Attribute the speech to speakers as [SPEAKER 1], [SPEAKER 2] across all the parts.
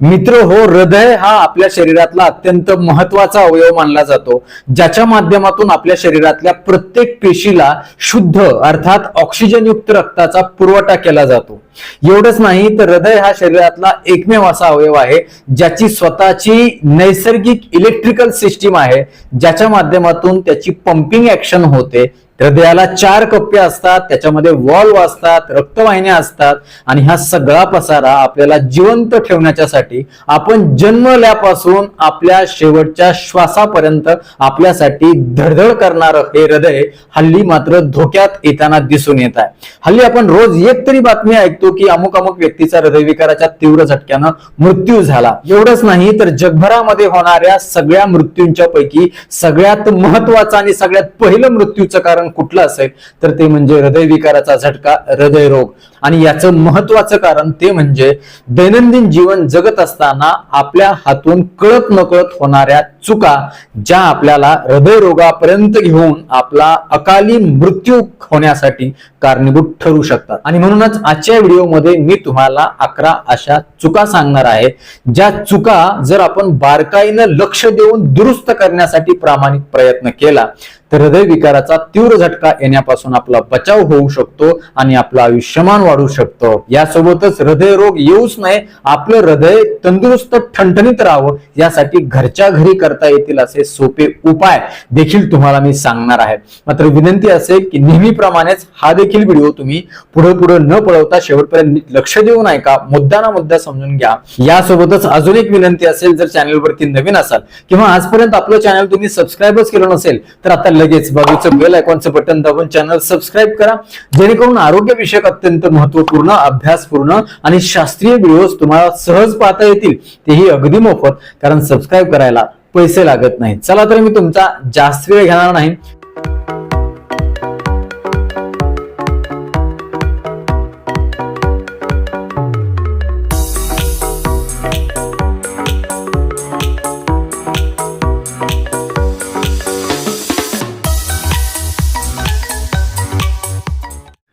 [SPEAKER 1] मित्र हो हृदय हा आपल्या शरीरातला अत्यंत महत्त्वाचा अवयव मानला जातो. ज्याच्या माध्यमातून आपल्या शरीरातल्या प्रत्येक पेशीला शुद्ध अर्थात ऑक्सिजनयुक्त रक्ताचा पुरवठा केला जातो. एवढंच नाही तर हृदय हा शरीरातला एकमेव असा अवयव आहे ज्याची स्वतःची नैसर्गिक इलेक्ट्रिकल सिस्टीम आहे ज्याच्या माध्यमातून त्याची पंपिंग ऍक्शन होते हृदयाला चार कप्पे असतात त्याच्यामध्ये वॉल्व असतात रक्तवाहिन्या असतात आणि हा सगळा पसारा आपल्याला जिवंत ठेवण्याच्यासाठी आपण जन्मल्यापासून आपल्या शेवटच्या श्वासापर्यंत आपल्यासाठी धडधड करणारं हे हृदय हल्ली मात्र धोक्यात येताना दिसून येत आहे. हल्ली आपण रोज एक तरी बातमी ऐकतो की अमुक अमुक व्यक्तीचा हृदयविकाराच्या तीव्र झटक्यानं मृत्यू झाला. एवढंच नाही तर जगभरामध्ये होणाऱ्या सगळ्या मृत्यूंच्या पैकी सगळ्यात महत्वाचं आणि सगळ्यात पहिलं मृत्यूचं कारण कुठलं असेल तर ते म्हणजे हृदयविकाराचा झटका हृदयरोग. आणि याचं महत्वाचं कारण ते म्हणजे दैनंदिन जीवन जगत असताना आपल्या हातून कळत नकळत होणाऱ्या चुका ज्या आपल्याला हृदयरोगापर्यंत घेऊन आपला अकाली मृत्यू होण्यासाठी कारणीभूत ठरू शकतात. आणि म्हणूनच आजच्या व्हिडिओमध्ये मी तुम्हाला अकरा अशा चुका सांगणार आहे ज्या चुका जर आपण बारकाईनं लक्ष देऊन दुरुस्त करण्यासाठी प्रामाणिक प्रयत्न केला तर हृदय विकाराचा तीव्र झटका येण्यापासून आपला बचाव होऊ शकतो आणि आपलं आयुष्यमान वाढू शकतो. यासोबतच हृदयरोग येऊच नये आपलं हृदय तंदुरुस्त ठणठणीत राहावं यासाठी घरच्या घरी करता येतील असे सोपे उपाय देखील तुम्हाला मी सांगणार आहे. मात्र विनंती असेल की नेहमीप्रमाणेच हा देखील व्हिडिओ तुम्ही पुढे पुढे न पळवता शेवटपर्यंत लक्ष देऊन ऐका मुद्दा ना मुद्दा समजून घ्या. यासोबतच अजून एक विनंती असेल जर चॅनलवरती नवीन असाल किंवा आजपर्यंत आपलं चॅनल तुम्ही सबस्क्राईबच केलं नसेल तर आता लगेच बाजूचं बेल आयकॉनचं बटन दाबून चॅनल सबस्क्राईब करा. जेणेकरून आरोग्य विषयक अत्यंत महत्त्वपूर्ण अभ्यासपूर्ण आणि शास्त्रीय व्हिडिओज तुम्हाला सहज पाहता येतील. तेही अगदी मोफत कारण सबस्क्राईब करायला पैसे लागत नाहीत. चला तर मी तुमचा जास्त वेळ घेणार नाही.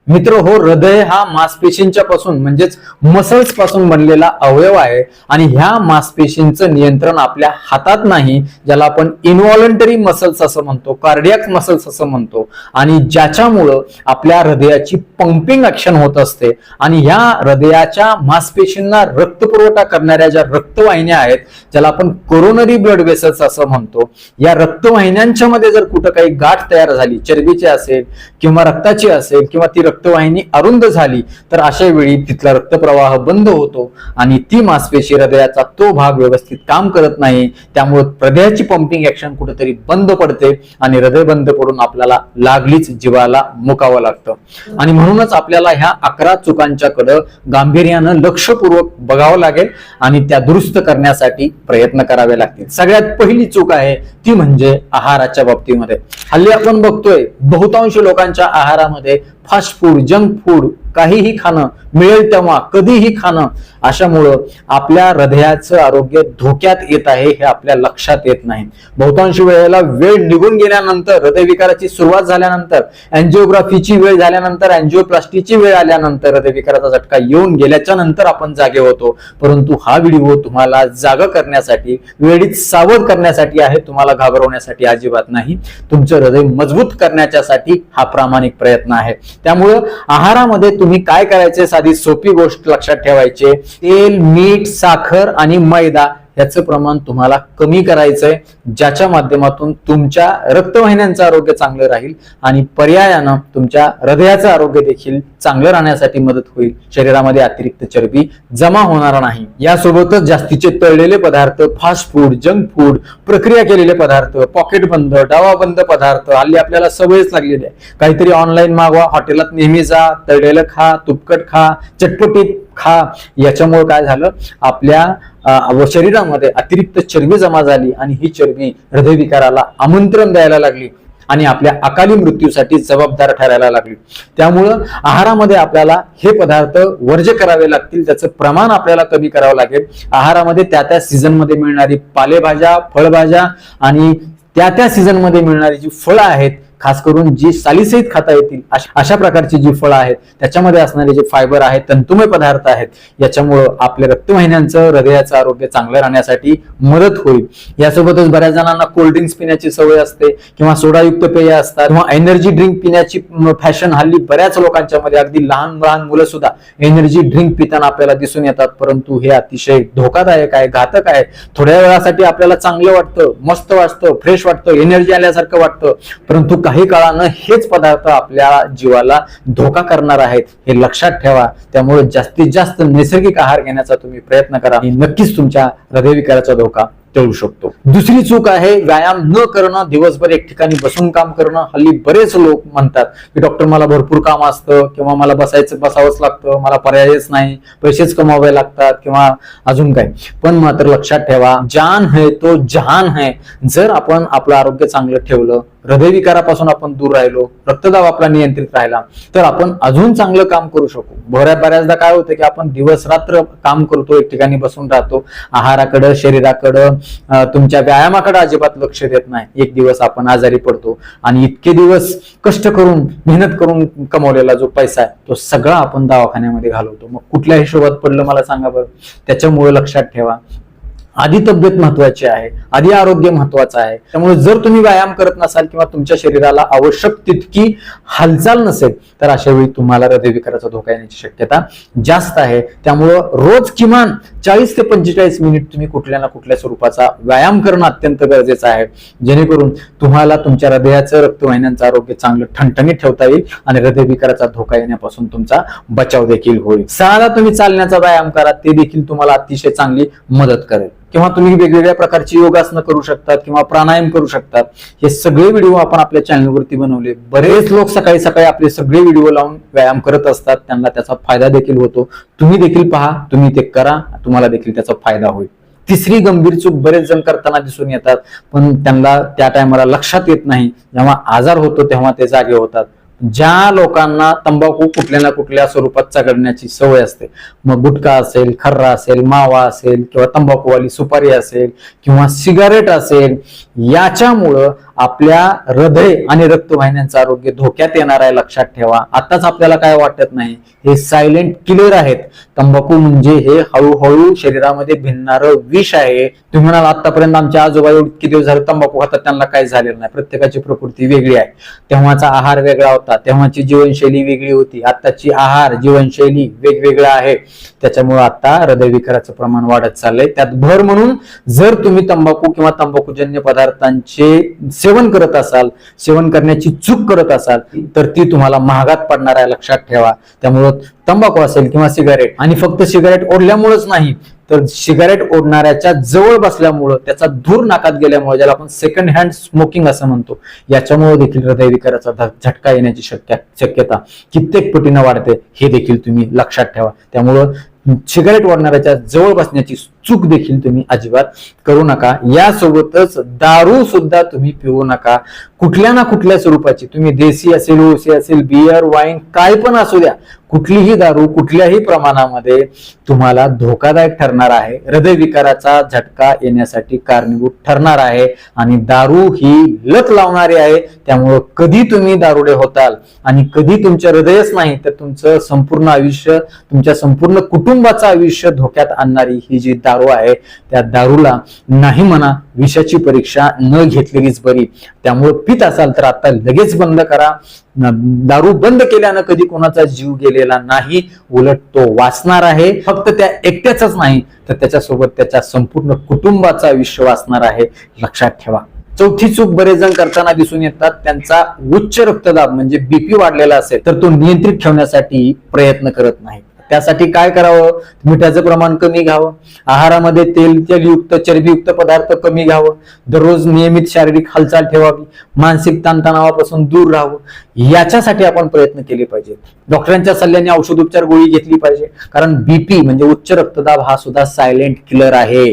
[SPEAKER 1] मित्र हो हृदय हा मांसपेशींच्या पासून म्हणजेच मसल्सपासून बनलेला अवयव आहे आणि ह्या मांसपेशींचं नियंत्रण आपल्या हातात नाही ज्याला आपण इनव्हॉलंटरी मसल्स असं म्हणतो कार्डियाक मसल्स असं म्हणतो. आणि ज्याच्यामुळं आपल्या हृदयाची पंपिंग ऍक्शन होत असते. आणि ह्या हृदयाच्या मांसपेशींना रक्तपुरवठा करणाऱ्या ज्या रक्तवाहिन्या आहेत ज्याला आपण कोरोनरी ब्लड वेसल्स असं म्हणतो या रक्तवाहिन्यांच्या मध्ये जर कुठं काही गाठ तयार झाली चरबीची असेल किंवा रक्ताची असेल किंवा ती रक्तवाहिनी अरुंद झाली तर अशा वेळी तिथला रक्तप्रवाह बंद होतो आणि ती मांसपेशी हृदयाचा तो भाग व्यवस्थित काम करत नाही. त्यामुळे हृदयाची पंपिंग ऍक्शन कुठेतरी बंद पडते आणि हृदय बंद पडून आपल्याला लागलीच जीवाला मुकावं लागतं. आणि म्हणूनच आपल्याला ह्या अकरा चुकांच्याकडं गांभीर्यानं लक्षपूर्वक बघावं लागेल आणि त्या दुरुस्त करण्यासाठी प्रयत्न करावे लागतील. सगळ्यात पहिली चूक आहे ती म्हणजे आहाराच्या बाबतीमध्ये. हल्ली आपण बघतोय बहुतांश लोकांच्या आहारामध्ये फास्ट फूड जंक फूड काहीही खाणं मिळेल तेव्हा कधीही खाणं अशामुळं आपल्या हृदयाचं आरोग्य धोक्यात येत आहे हे आपल्या लक्षात येत नाही. बहुतांश वेळेला वेळ निघून गेल्यानंतर हृदयविकाराची सुरुवात झाल्यानंतर अँजिओग्राफीची वेळ झाल्यानंतर अँजिओप्लास्टीची वेळ आल्यानंतर हृदयविकाराचा झटका येऊन गेल्याच्यानंतर आपण जागे होतो. परंतु हा व्हिडिओ तुम्हाला जाग करण्यासाठी वेळीत सावध करण्यासाठी आहे तुम्हाला घाबरवण्यासाठी अजिबात नाही. तुमचं हृदय मजबूत करण्याच्यासाठी हा प्रामाणिक प्रयत्न आहे. त्यामुळं आहारामध्ये तुम्ही काय करायचे? साधी सोपी गोष्ट लक्षात ठेवायचे तेल मीठ साखर आणि मैदा याचं प्रमाण तुम्हाला कमी करायचंय ज्याच्या माध्यमातून तुमच्या रक्तवाहिन्यांचं आरोग्य चांगलं राहील आणि पर्यायानं तुमच्या हृदयाचं आरोग्य देखील चांगलं राहण्यासाठी मदत होईल. शरीरामध्ये अतिरिक्त चरबी जमा होणार नाही. यासोबतच जास्तीचे तळलेले पदार्थ फास्ट फूड जंक फूड प्रक्रिया केलेले पदार्थ पॉकेट बंद बंद पदार्थ हल्ली आपल्याला सवयच लागलेली आहे. काहीतरी ऑनलाईन मागवा हॉटेलात नेहमी जा तळलेलं खा तुपकट खा चटपटीत खा याच्यामुळे काय झालं? आपल्या शरीरामध्ये अतिरिक्त चरबी जमा झाली आणि ही चरबी हृदयविकाराला आमंत्रण द्यायला लागली आणि आपल्या अकाली मृत्यूसाठी जबाबदार ठरायला लागली. त्यामुळं आहारामध्ये आपल्याला हे पदार्थ वर्ज करावे लागतील त्याचं प्रमाण आपल्याला कमी करावं लागेल. आहारामध्ये त्या त्या सीझनमध्ये मिळणारी पालेभाज्या फळभाज्या आणि त्या त्या सीझनमध्ये मिळणारी जी फळं आहेत खास करून जी सालीसहित खाता येतील अशा प्रकारची जी फळं आहेत त्याच्यामध्ये असणारे जे फायबर आहेत तंतुमय पदार्थ आहेत याच्यामुळं आपल्या रक्तवाहिन्यांचं हृदयाचं आरोग्य चांगलं राहण्यासाठी मदत होईल. यासोबतच बऱ्याच जणांना कोल्ड्रिंक्स पिण्याची सवय असते किंवा सोडायुक्त पेय असतात किंवा एनर्जी ड्रिंक पिण्याची फॅशन हल्ली बऱ्याच लोकांच्या मध्ये अगदी लहान लहान मुलं सुद्धा एनर्जी ड्रिंक पिताना आपल्याला दिसून येतात. परंतु हे अतिशय धोकादायक आहे घातक आहे. थोड्या वेळासाठी आपल्याला चांगलं वाटतं मस्त वाटतं फ्रेश वाटतं एनर्जी आल्यासारखं वाटतं. परंतु काही काळानं हेच पदार्थ आपल्या जीवाला धोका करणार आहेत हे लक्षात ठेवा. त्यामुळे जास्तीत जास्त नैसर्गिक आहार घेण्याचा तुम्ही प्रयत्न करा. आणि नक्कीच तुमच्या हृदयविकाराचा धोका टळू शकतो. दुसरी चूक आहे व्यायाम न करणं दिवसभर एक ठिकाणी बसून काम करणं. हल्ली बरेच लोक म्हणतात की डॉक्टर मला भरपूर काम असतं किंवा मला बसायचं बसावंच लागतं मला पर्यायच नाही पैसेच कमावे लागतात किंवा अजून काय पण मात्र लक्षात ठेवा जान है तो जहान है जर आपण आपलं आरोग्य चांगलं ठेवलं हृदयविकारापासून आपण दूर राहिलो रक्तदाब आपला नियंत्रित राहिला तर आपण अजून चांगलं काम करू शकू. बऱ्या बऱ्याचदा काय होतं की आपण दिवस रात्र काम करतो एक ठिकाणी बसून राहतो आहाराकडं शरीराकडं तुमच्या व्यायामाकडे अजिबात लक्ष देत नाही. एक दिवस आपण आजारी पडतो आणि इतके दिवस कष्ट करून मेहनत करून कमवलेला जो पैसा आहे तो सगळा आपण दवाखान्यामध्ये घालवतो. मग कुठल्या हिशोबात पडलं मला सांगा बरं? त्याच्यामुळे लक्षात ठेवा. आधी तब्येत महत्वाची आहे आधी आरोग्य महत्वाचं आहे. त्यामुळे जर तुम्ही व्यायाम करत नसाल किंवा तुमच्या शरीराला आवश्यक तितकी हालचाल नसेल तर अशा वेळी तुम्हाला हृदयविकाराचा धोका येण्याची शक्यता जास्त आहे. त्यामुळं रोज किमान चाळीस ते पंचेचाळीस मिनिट तुम्ही कुठल्या ना कुठल्या स्वरूपाचा व्यायाम करणं अत्यंत गरजेचं आहे. जेणेकरून तुम्हाला तुमच्या हृदयाचं रक्तवाहिन्यांचं आरोग्य चांगलं ठणठणीत ठेवता येईल आणि हृदयविकाराचा धोका येण्यापासून तुमचा बचाव देखील होईल. सहाला तुम्ही चालण्याचा व्यायाम करा ते देखील तुम्हाला अतिशय चांगली मदत करेल. किंवा तुम्ही वेगवेगळ्या प्रकारची योगासनं करू शकतात किंवा प्राणायाम करू शकतात. हे सगळे व्हिडिओ आपण आपल्या चॅनलवरती बनवले. बरेच लोक सकाळी सकाळी आपले सगळे व्हिडिओ लावून व्यायाम करत असतात. त्यांना त्याचा फायदा देखील होतो. तुम्ही देखील पहा तुम्ही ते करा तुम्हाला देखील त्याचा फायदा होईल. तिसरी गंभीर चूक बरेच जण करताना दिसून येतात पण त्यांना त्या टायमाला लक्षात येत नाही. जेव्हा आजार होतो तेव्हा ते जागे होतात. ज्या लोकांना तंबाखू कुठल्या ना कुठल्या स्वरूपात चघळण्याची सवय असते. मग गुटखा असेल खर्रा असेल मावा असेल किंवा तंबाखूवाली सुपारी असेल किंवा सिगारेट असेल याच्यामुळं आपल्या हृदय आणि रक्तवाहिन्यांचं आरोग्य धोक्यात येणार आहे लक्षात ठेवा. आताच आपल्याला काय वाटत नाही? हे सायलेंट किलर आहेत. तंबाखू म्हणजे हे हळूहळू शरीरामध्ये भिनणारं विष आहे. तुम्ही म्हणाल आतापर्यंत आमच्या आजोबा इतके दिवस झाले तंबाखू खातात त्यांना काय झालेलं नाही? प्रत्येकाची प्रकृती वेगळी आहे. तेव्हाचा आहार वेगळा होता. तेव्हाची जीवनशैली वेगळी होती. आताची आहार जीवनशैली वेगवेगळा आहे त्याच्यामुळे आता हृदयविकाराचं प्रमाण वाढत चाललंय. त्यात भर म्हणून जर तुम्ही तंबाखू किंवा तंबाखूजन्य पदार्थांचे सेवन करत असाल सेवन करण्याची चूक करत असाल तर ती तुम्हाला महागात पडणार आहे लक्षात ठेवा. त्यामुळं तंबाखू असेल किंवा सिगारेट आणि फक्त सिगारेट ओढल्यामुळेच नाही तर सिगारेट ओढणाऱ्याच्या जवळ बसल्यामुळं त्याचा धूर नाकात गेल्यामुळे ज्याला आपण सेकंड हँड स्मोकिंग असं म्हणतो याच्यामुळे देखील हृदयविकाराचा विकाराचा झटका येण्याची शक्य शक्यता कित्येक पटीनं वाढते हे देखील तुम्ही लक्षात ठेवा. त्यामुळं सिगारेट ओढणाऱ्याच्या जवळ बसण्याची चूक देखील तुम्ही अजिबात करू नका. यासोबतच दारू सुद्धा तुम्ही पिऊ नका. कुठल्या ना कुठल्या स्वरूपाची तुम्ही देसी असेल ओसी असेल बियर वाईन काय पण असू द्या कुठलीही दारू कुठल्याही प्रमाणामध्ये तुम्हाला धोकादायक ठरणार आहे. हृदयविकाराचा झटका येण्यासाठी कारणीभूत ठरणार आहे आणि दारू ही लत लावणारी आहे. त्यामुळं कधी तुम्ही दारुडे होताल आणि कधी तुमच्या हृदयच नाही तर तुमचं संपूर्ण आयुष्य तुमच्या संपूर्ण कुटुंबाचं आयुष्य धोक्यात आणणारी ही जी दारू आहे त्या दारूला नाही म्हणा विषाची परीक्षा न घेतलेलीच बरी. त्यामुळे पित असाल तर आता लगेच बंद करा. दारू बंद केल्यानं कधी कोणाचा जीव गेलेला नाही उलट तो वाचणार आहे. फक्त त्या एकट्याचाच नाही तर त्याच्यासोबत त्याच्या संपूर्ण कुटुंबाचा आयुष्य वाचणार आहे. लक्षात ठेवा. चौथी चूक बरेच जण करताना दिसून येतात. त्यांचा उच्च रक्तदाब म्हणजे बीपी वाढलेला असेल तर तो नियंत्रित ठेवण्यासाठी प्रयत्न करत नाही त्यासाठी काय करावं? मिठाचं प्रमाण कमी घ्यावं. आहारामध्ये तेल तेलयुक्त चरबीयुक्त पदार्थ कमी घ्यावं. दररोज नियमित शारीरिक हालचाल ठेवावी. मानसिक ताणतणावापासून दूर राहावं. याच्यासाठी आपण प्रयत्न केले पाहिजेत. डॉक्टरांच्या सल्ल्याने औषधोपचार गोळी घेतली पाहिजे. कारण बीपी म्हणजे उच्च रक्तदाब हा सुद्धा सायलेंट किलर आहे.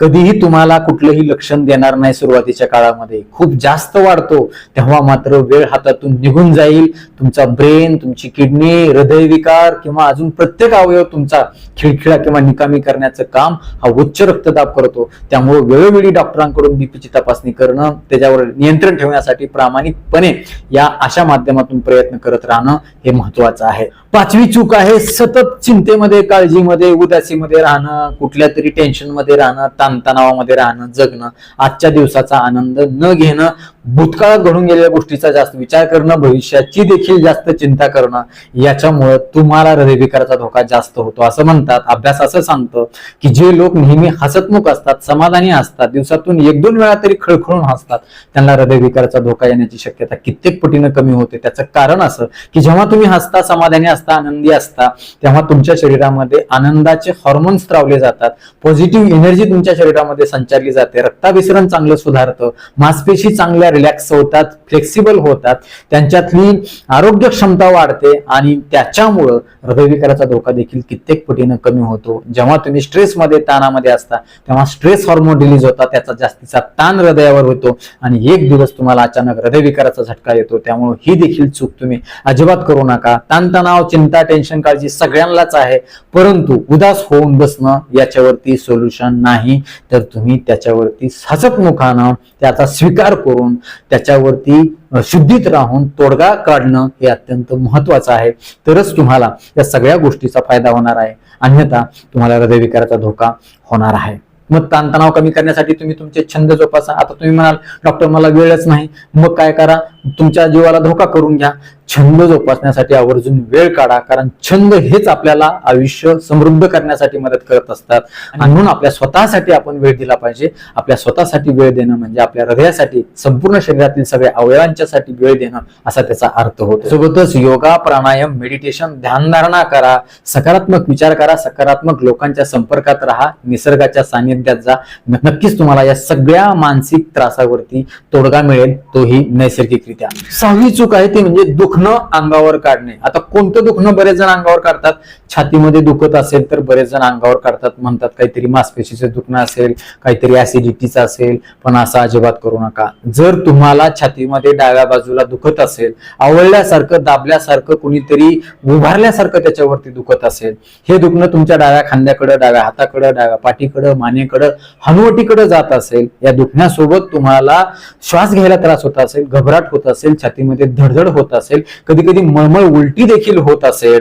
[SPEAKER 1] कधीही तुम्हाला कुठलंही लक्षण देणार नाही सुरुवातीच्या काळामध्ये. खूप जास्त वाढतो. तेव्हा मात्र वेळ हातातून निघून जाईल. तुमचा ब्रेन तुमची किडनी हृदयविकार किंवा अजून प्रत्येक अवयव तुमचा खिळखिळा किंवा निकामी करण्याचं काम हा उच्च रक्तदाब करतो. त्यामुळे वेळोवेळी डॉक्टरांकडून बीपीची तपासणी करणं त्याच्यावर नियंत्रण ठेवण्यासाठी प्रामाणिकपणे या अशा माध्यमातून प्रयत्न करत राहणं हे महत्वाचं आहे. पाचवी चूक आहे. सतत चिंतेमध्ये काळजीमध्ये उदासीमध्ये राहणं कुठल्या तरी टेन्शनमध्ये राहणं ताणतणावामध्ये राहणं जगणं आजच्या दिवसाचा आनंद न घेणं भूतकाळात घडून गेलेल्या गोष्टीचा जास्त विचार करणं भविष्याची देखील जास्त चिंता करणं याच्यामुळं तुम्हाला हृदयविकाराचा धोका जास्त होतो. असं म्हणतात अभ्यास असं सांगतं की जे लोक नेहमी हसतमुख असतात समाधानी असतात दिवसातून एक दोन वेळा तरी खळखळून हसतात त्यांना हृदयविकाराचा धोका येण्याची शक्यता कित्येक पटीनं कमी होते. त्याचं कारण असं की जेव्हा तुम्ही हसता समाधानी असता आनंदी असता तेव्हा तुमच्या शरीरामध्ये आनंदाचे हॉर्मोन्स स्त्रावले जातात. पॉझिटिव्ह एनर्जी तुमच्या शरीरामध्ये संचारली जाते. रक्ताभिसरण चांगलं सुधारतं. मांसपेशी चांगल्या रिलॅक्स होतात फ्लेक्सिबल होतात त्यांच्यातली आरोग्य क्षमता वाढते आणि त्याच्यामुळं हृदयविकाराचा धोका देखील कित्येक पटीनं कमी होतो. जेव्हा तुम्ही स्ट्रेसमध्ये ताणामध्ये असता तेव्हा स्ट्रेस हॉर्मोन रिलीज होता त्याचा जास्तीचा ताण हृदयावर होतो आणि एक दिवस तुम्हाला अचानक हृदयविकाराचा झटका येतो. त्यामुळे ही देखील चूक तुम्ही अजिबात करू नका. ताणतणाव चिंता टेन्शन काळजी सगळ्यांनाच आहे परंतु उदास होऊन बसणं याच्यावरती सोल्युशन नाही. तर तुम्ही त्याच्यावरती हसतमुखानं त्याचा स्वीकार करून त्याच्यावरती शुद्धीत राहून तोडगा काढणं हे अत्यंत महत्वाचं आहे. तरच तुम्हाला या सगळ्या गोष्टीचा फायदा होणार आहे. अन्यथा तुम्हाला हृदयविकाराचा धोका होणार आहे. मग ताणतणाव कमी करण्यासाठी तुम्ही तुमचे छंद जोपासा. आता तुम्ही म्हणाल डॉक्टर मला वेळच नाही. मग काय करा? तुमच्या जीवाला धोका करून घ्या. छंद जोपासण्यासाठी आवर्जून वेळ काढा. कारण छंद हेच आपल्याला आयुष्य समृद्ध करण्यासाठी मदत करत असतात. आणि म्हणून आपल्या स्वतःसाठी आपण वेळ दिला पाहिजे. आपल्या स्वतःसाठी वेळ देणं म्हणजे आपल्या हृदयासाठी संपूर्ण शरीरातील सगळ्या अवयवांच्यासाठी वेळ देणं असा त्याचा अर्थ होतो. सोबतच योगा प्राणायाम मेडिटेशन ध्यानधारणा करा. सकारात्मक विचार करा. सकारात्मक लोकांच्या संपर्कात राहा. निसर्गाच्या सानिध्यात जा. नक्कीच तुम्हाला या सगळ्या मानसिक त्रासावरती तोडगा मिळेल. तोही नैसर्गिक नैसर्गिकरित्या सहावी चूक आहे ती म्हणजे दुखणं अंगावर काढणे. आता कोणतं दुखणं बरेच जण अंगावर काढतात? छातीमध्ये दुखत असेल तर बरेच जण अंगावर काढतात. म्हणतात काहीतरी मांसपेशीचं दुखणं असेल काहीतरी ऍसिडिटीचं असेल पण असं अजिबात करू नका. जर तुम्हाला छातीमध्ये डाव्या बाजूला दुखत असेल आवळल्यासारखं दाबल्यासारखं कुणीतरी उभारल्यासारखं त्याच्यावरती दुखत असेल हे दुखणं तुमच्या डाव्या खांद्याकडं डाव्या हाताकडं डाव्या पाठीकडं मानेकडं हनुवटीकडे जात असेल या दुखण्यासोबत तुम्हाला श्वास घ्यायला त्रास होत असेल घबराट होत असेल छातीमध्ये धडधड होत असेल कधी कधी मळमळ उलटी देखील होत असेल.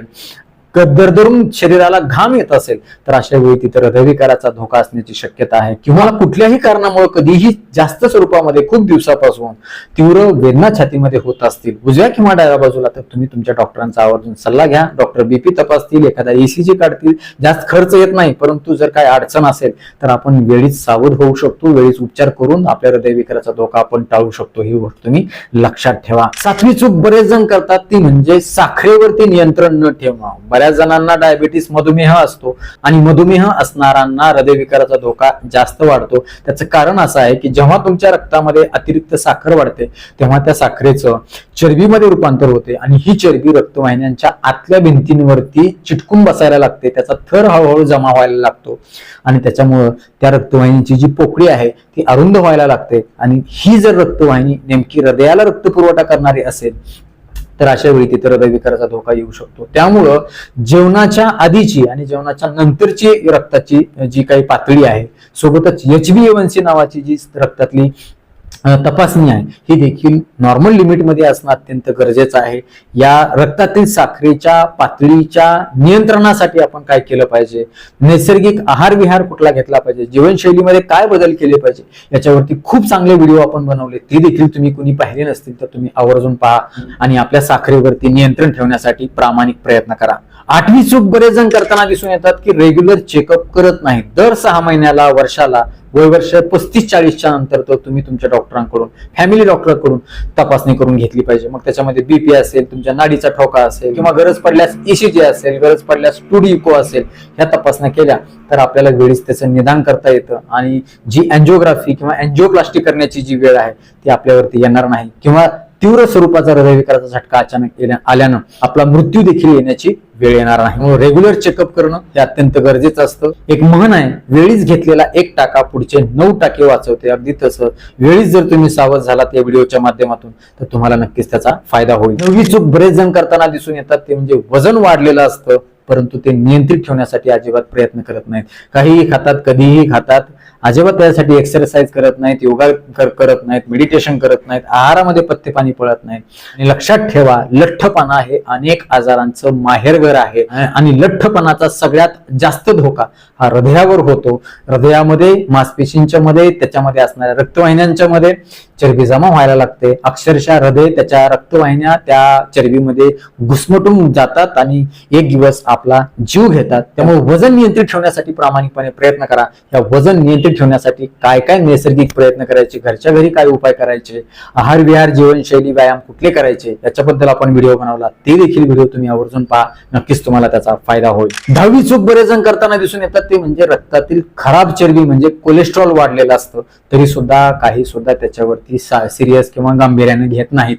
[SPEAKER 1] दरदरून शरीराला घाम येत असेल तर अशा वेळी तिथे हृदयविकाराचा धोका असण्याची शक्यता आहे. किंवा कुठल्याही कारणामुळे कधीही जास्त स्वरूपामध्ये खूप दिवसापासून तीव्र वेदना छातीमध्ये होत असतील. उजव्या किंवा डाव्या बाजूला तर तुम्ही तुमच्या डॉक्टरांचा आवर्जून सल्ला घ्या. डॉक्टर बीपी तपासतील एखादा एसीजी काढतील. जास्त खर्च येत नाही परंतु जर काय अडचण असेल तर आपण वेळीच सावध होऊ शकतो. वेळीच उपचार करून आपल्या हृदयविकाराचा धोका आपण टाळू शकतो. ही गोष्ट तुम्ही लक्षात ठेवा. सातवी चूक बरेच जण करतात. ती म्हणजे साखरेवरती नियंत्रण न ठेवणं बऱ्याच जणांना डायबिटीस मधुमेह असतो आणि मधुमेह असणाऱ्यांना हृदयविकाराचा धोका जास्त वाढतो. त्याचं कारण असं आहे की जेव्हा तुमच्या रक्तामध्ये अतिरिक्त साखर वाढते तेव्हा त्या साखरेचं चरबीमध्ये रूपांतर होते आणि ही चरबी रक्तवाहिन्यांच्या आतल्या भिंतींवरती चिटकून बसायला लागते. त्याचा थर हळूहळू जमा व्हायला लागतो आणि त्याच्यामुळं त्या रक्तवाहिनीची जी पोकळी आहे ती अरुंद व्हायला लागते आणि ही जर रक्तवाहिनी नेमकी हृदयाला रक्तपुरवठा करणारी असेल तर अशा वेळी तिथे हृदयविकाराचा धोका येऊ शकतो. त्यामुळं जेवणाच्या आधीची आणि जेवणाच्या नंतरची रक्ताची जी काही पातळी आहे सोबतच एच बी एवनसी नावाची जी रक्तातली तपासणी आहे. ही देखील नॉर्मल लिमिटमध्ये असणं अत्यंत गरजेचं आहे. या रक्तातील साखरेच्या पातळीच्या नियंत्रणासाठी आपण काय केलं पाहिजे? नैसर्गिक आहार विहार कुठला घेतला पाहिजे? जीवनशैलीमध्ये काय बदल केले पाहिजे? याच्यावरती खूप चांगले व्हिडिओ आपण बनवले. ते देखील तुम्ही कुणी पाहिले नसतील तर तुम्ही आवर्जून पहा आणि आपल्या साखरेवरती नियंत्रण ठेवण्यासाठी प्रामाणिक प्रयत्न करा. आठवी चूक बरेच जण करताना दिसून येतात की रेग्युलर चेकअप करत नाहीत. दर सहा महिन्याला वर्षाला वय वर्ष पस्तीस चाळीसच्या नंतर तर तुम्ही तुमच्या डॉक्टरांकडून फॅमिली डॉक्टरकडून तपासणी करून घेतली पाहिजे. मग त्याच्यामध्ये बीपी असेल तुमच्या नाडीचा ठोका असेल किंवा गरज पडल्यास ईसीजी असेल गरज पडल्यास टूडी इको असेल ह्या तपासण्या केल्या तर आपल्याला वेळीच त्याचं निदान करता येतं. आणि जी अँजिओग्राफी किंवा अँजिओप्लास्टी करण्याची जी वेळ आहे ती आपल्यावरती येणार नाही. किंवा तीव्र स्वरूपाचा हृदयविकाराचा झटका अचानक येण्या- आल्यानं आपला मृत्यू देखील येण्याची वेळ येणार नाही. म्हणून रेग्युलर चेकअप करणं हे अत्यंत गरजेचं असतं. एक म्हण आहे वेळीच घेतलेला एक टाका पुढचे नऊ टाके वाचवते. अगदी तसं. वेळीच जर तुम्ही सावध झालात या व्हिडिओच्या माध्यमातून तर तुम्हाला नक्कीच त्याचा फायदा होईल. नवी चूक बरेच जण करताना दिसून येतात ते म्हणजे वजन वाढलेलं असतं परंतु ते नियंत्रित ठेवण्यासाठी अजिबात प्रयत्न करत नाहीत. काहीही खातात कधीही खातात. अजिबात त्यासाठी एक्सरसाइज करत नाहीत योगा कर- करत नाहीत मेडिटेशन करत नाहीत आहारामध्ये पत्ते पाणी पळत नाहीत. आणि लक्षात ठेवा लठ्ठपणा हे अनेक आजारांचं माहेरघर आहे. आणि लठ्ठपणाचा सगळ्यात जास्त धोका हा हृदयावर होतो. हृदयामध्ये मासपेशींच्या मध्ये त्याच्यामध्ये असणाऱ्या रक्तवाहिन्यांच्या मध्ये चरबी जमा व्हायला लागते. अक्षरशः हृदय त्याच्या रक्तवाहिन्या त्या चरबीमध्ये घुसमटून जातात आणि एक दिवस आपला जीव घेतात. त्यामुळे वजन नियंत्रित ठेवण्यासाठी प्रामाणिकपणे प्रयत्न करा. या वजन नियंत्रित ठेवण्यासाठी काय काय नैसर्गिक प्रयत्न करायचे घरच्या घरी काय उपाय करायचे आहार विहार जीवनशैली व्यायाम कुठले करायचे याच्याबद्दल आपण व्हिडिओ बनवला ते देखील व्हिडिओ तुम्ही आवर्जून पहा. नक्कीच तुम्हाला त्याचा फायदा होईल. दहावी चूक बरेच जण करताना दिसून येतात ते म्हणजे रक्तातील खराब चरबी म्हणजे कोलेस्ट्रॉल वाढलेलं असतं. तरी सुद्धा काही सुद्धा त्याच्यावरती सिरियस किंवा गांभीर्याने घेत नाहीत.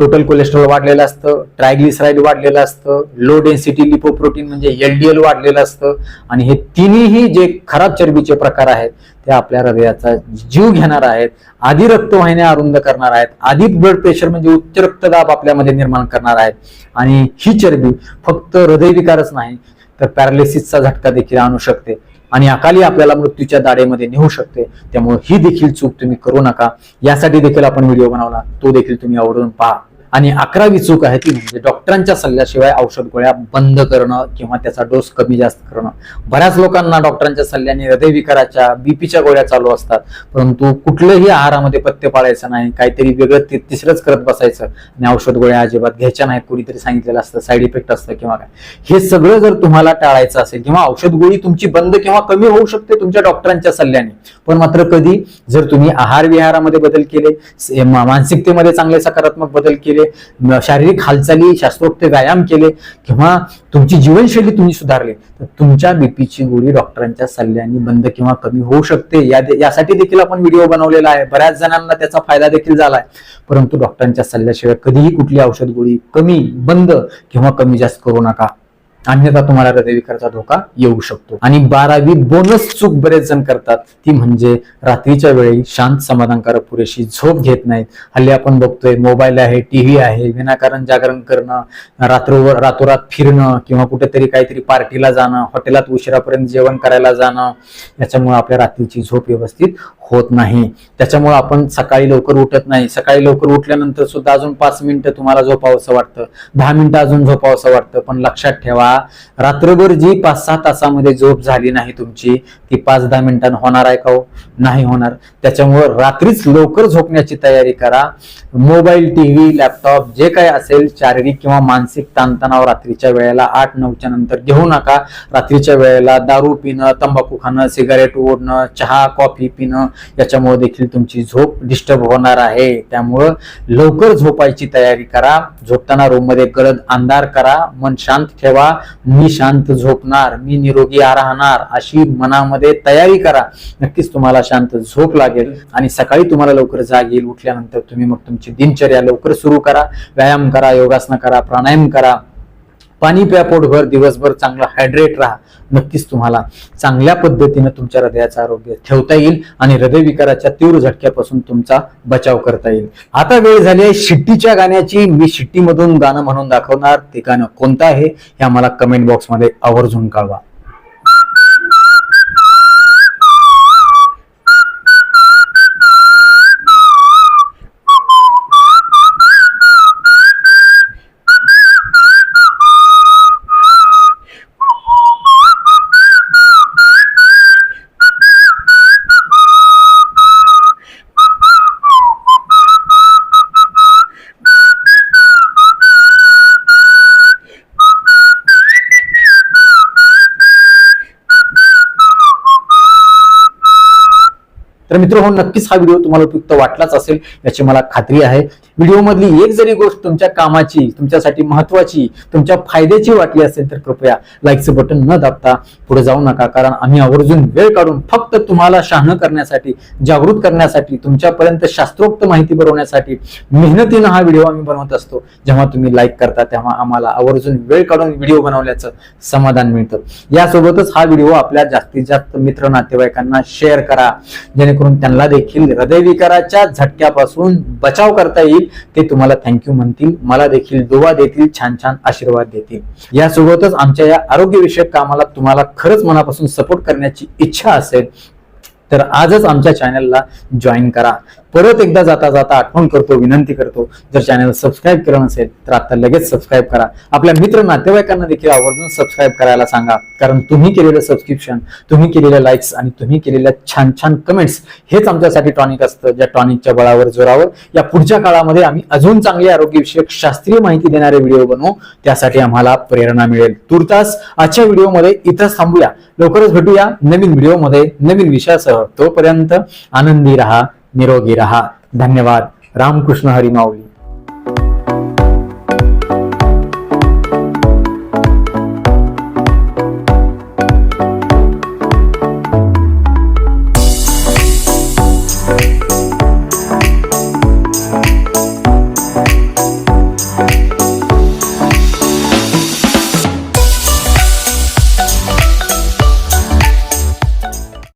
[SPEAKER 1] टोटल कोलेस्ट्रॉल वाढलेलं असतं ट्रायग्लिसराईड वाढलेलं असतं लो डेन्सिटी लिपोप्रोटीन म्हणजे एलडीएल वाढलेलं असतं आणि हे तिन्ही जे खराब चरबीचे प्रकार आहेत ते आपल्या हृदयाचा जीव घेणार आहेत आधी रक्तवाहिन्या अरुंद करणार आहेत आधी ब्लड प्रेशर म्हणजे उच्च रक्तदाब आपल्यामध्ये निर्माण करणार आहेत आणि ही चरबी फक्त हृदयविकारच नाही तर पॅरालिसिसचा झटका देखील आणू शकते आणि अकाली आपल्याला मृत्यूच्या दाडेमध्ये नेऊ शकते. त्यामुळे ही देखील चूक तुम्ही करू नका. यासाठी देखील आपण व्हिडिओ बनवला. तो देखील तुम्ही आवडून पहा. आणि अकरावी चूक आहे ती म्हणजे डॉक्टरांच्या सल्ल्याशिवाय औषध गोळ्या बंद करणं किंवा त्याचा डोस कमी जास्त करणं. बऱ्याच लोकांना डॉक्टरांच्या सल्ल्याने हृदयविकाराच्या बीपीच्या गोळ्या चालू असतात. परंतु कुठलंही आहारामध्ये पथ्य पाळायचं नाही काहीतरी वेगळं ते तिसरंच करत बसायचं आणि औषध गोळ्या अजिबात घ्यायच्या नाही कुणीतरी सांगितलेलं असतं साईड इफेक्ट असतं किंवा काय. हे सगळं जर तुम्हाला टाळायचं असेल किंवा औषध गोळी तुमची बंद किंवा कमी होऊ शकते तुमच्या डॉक्टरांच्या सल्ल्याने. पण मात्र कधी जर तुम्ही आहार विहारामध्ये बदल केले मानसिकतेमध्ये चांगले सकारात्मक बदल केले केले शारीरिक हालचाली शास्त्रोक्त व्यायाम केले किंवा तुमची जीवनशैली तुम्ही सुधारली तर तुमच्या बीपीची गोळी डॉक्टरांच्या सल्ल्याने बंद किंवा कमी होऊ शकते. या यासाठी देखील आपण व्हिडिओ बनवलेला आहे. बऱ्याच जणांना त्याचा फायदा देखील झालाय. परंतु डॉक्टरांच्या सल्ल्याशिवाय कधीही कुठली औषध गोळी कमी बंद किंवा कमी जास्त करू नका. अन्यथा तुम्हाला हृदयविकाराचा धोका येऊ शकतो. आणि बारावी बोनस चूक बरेच जण करतात. ती म्हणजे रात्रीच्या वेळी शांत समाधानकारक पुरेशी झोप घेत नाहीत. हल्ली आपण बघतोय मोबाईल आहे टीव्ही आहे विनाकारण जागरण करणं रात्रोवर रातोरात फिरणं किंवा कुठेतरी काहीतरी पार्टीला जाणं हॉटेलात उशिरापर्यंत जेवण करायला जाणं याच्यामुळे आपल्या रात्रीची झोप व्यवस्थित होत नाही. त्याच्यामुळे आपण सकाळी लवकर उठत नाही. सकाळी लवकर उठल्यानंतर सुद्धा अजून पाच मिनिटं तुम्हाला झोपावंसं वाटतं. दहा मिनिटं अजून झोपावंसं वाटतं. पण लक्षात ठेवा रात्रभर जी पाच सहा तासामध्ये झोप झाली नाही तुमची ती पाच दहा मिनिटांनी होणार आहे का हो? नाही होणार. त्याच्यामुळे रात्रीच लवकर झोपण्याची तयारी करा. मोबाईल टीव्ही लॅपटॉप जे काय असेल शारीरिक किंवा मानसिक ताणतणाव रात्रीच्या वेळेला आठ नऊच्या नंतर घेऊ नका. रात्रीच्या वेळेला दारू पिणं तंबाखू खाणं सिगारेट ओढणं चहा कॉफी पिणं याच्यामुळे देखील तुमची झोप डिस्टर्ब होणार आहे. त्यामुळं लवकर झोपायची तयारी करा. झोपताना रूममध्ये गडद अंधार करा. मन शांत ठेवा. मी शांत झोपणार. मी निरोगी राहणार अशी मनामध्ये तयारी करा. नक्कीच तुम्हाला शांत झोप लागेल आणि सकाळी तुम्हाला लवकर जाग येईल. उठल्यानंतर तुम्ही मग तुमची दिनचर्या लवकर सुरू करा. व्यायाम करा योगासनं करा प्राणायाम करा. पाणी प्या पोटभर दिवसभर चांगला हायड्रेट राहा. नक्कीच तुम्हाला चांगल्या पद्धतीने तुमच्या हृदयाचं आरोग्य ठेवता येईल आणि हृदयविकाराच्या तीव्र झटक्यापासून तुमचा बचाव करता येईल. आता वेळ झाली आहे शिट्टीच्या गाण्याची. मी शिट्टीमधून गाणं म्हणून दाखवणार. ते गाणं कोणतं आहे हे आम्हाला कमेंट बॉक्समध्ये आवर्जून कळवा. तर मित्र हो नक्कीच हा व्हिडिओ तुम्हाला उपयुक्त वाटलाच असेल याची मला खात्री आहे. व्हिडिओमधली एक जरी गोष्ट तुमच्या कामाची तुमच्यासाठी महत्वाची तुमच्या फायद्याची वाटली असेल तर कृपया लाईकचं बटन न दाबता पुढे जाऊ नका. कारण आम्ही आवर्जून वेळ काढून फक्त तुम्हाला शहाणं करण्यासाठी जागृत करण्यासाठी तुमच्यापर्यंत शास्त्रोक्त माहिती बनवण्यासाठी मेहनतीनं हा व्हिडिओ आम्ही बनवत असतो. जेव्हा तुम्ही लाईक करता तेव्हा आम्हाला आवर्जून वेळ काढून व्हिडिओ बनवल्याचं समाधान मिळतं. यासोबतच हा व्हिडिओ आपल्या जास्तीत जास्त मित्र नातेवाईकांना शेअर करा. जेणेकरून त्यांना देखील हृदयविकाराच्या झटक्यापासून बचाव करता येईल. ते तुम्हाला थँक्यू म्हणतील. मला देखील दुवा देतील छान छान आशीर्वाद देतील. यासोबतच आमच्या या आरोग्यविषयक कामाला तुम्हाला खरंच मनापासून सपोर्ट करण्याची इच्छा असेल तर आजच आमच्या चॅनलला जॉईन करा. परत एकदा जाता जाता आठवण करतो विनंती करतो. जर चॅनल सबस्क्राईब केलं नसेल तर आता लगेच सबस्क्राईब करा. आपल्या मित्र नातेवाईकांना देखील आवर्जून सबस्क्राईब करायला सांगा. कारण तुम्ही केलेलं सबस्क्रिप्शन तुम्ही केलेल्या लाईक्स आणि तुम्ही केलेल्या छान छान कमेंट्स हेच आमच्यासाठी टॉनिक असतं. ज्या टॉनिकच्या बळावर जोरावर या पुढच्या काळामध्ये आम्ही अजून चांगली आरोग्यविषयक शास्त्रीय माहिती देणारे व्हिडिओ बनवू. त्यासाठी आम्हाला प्रेरणा मिळेल. तुर्तास आजच्या व्हिडिओमध्ये इथंच थांबूया. लवकरच भेटूया नवीन व्हिडिओमध्ये नवीन विषयासह. तोपर्यंत आनंदी रहा. निरोगी रहा। धन्यवाद। रामकृष्ण हरी माऊली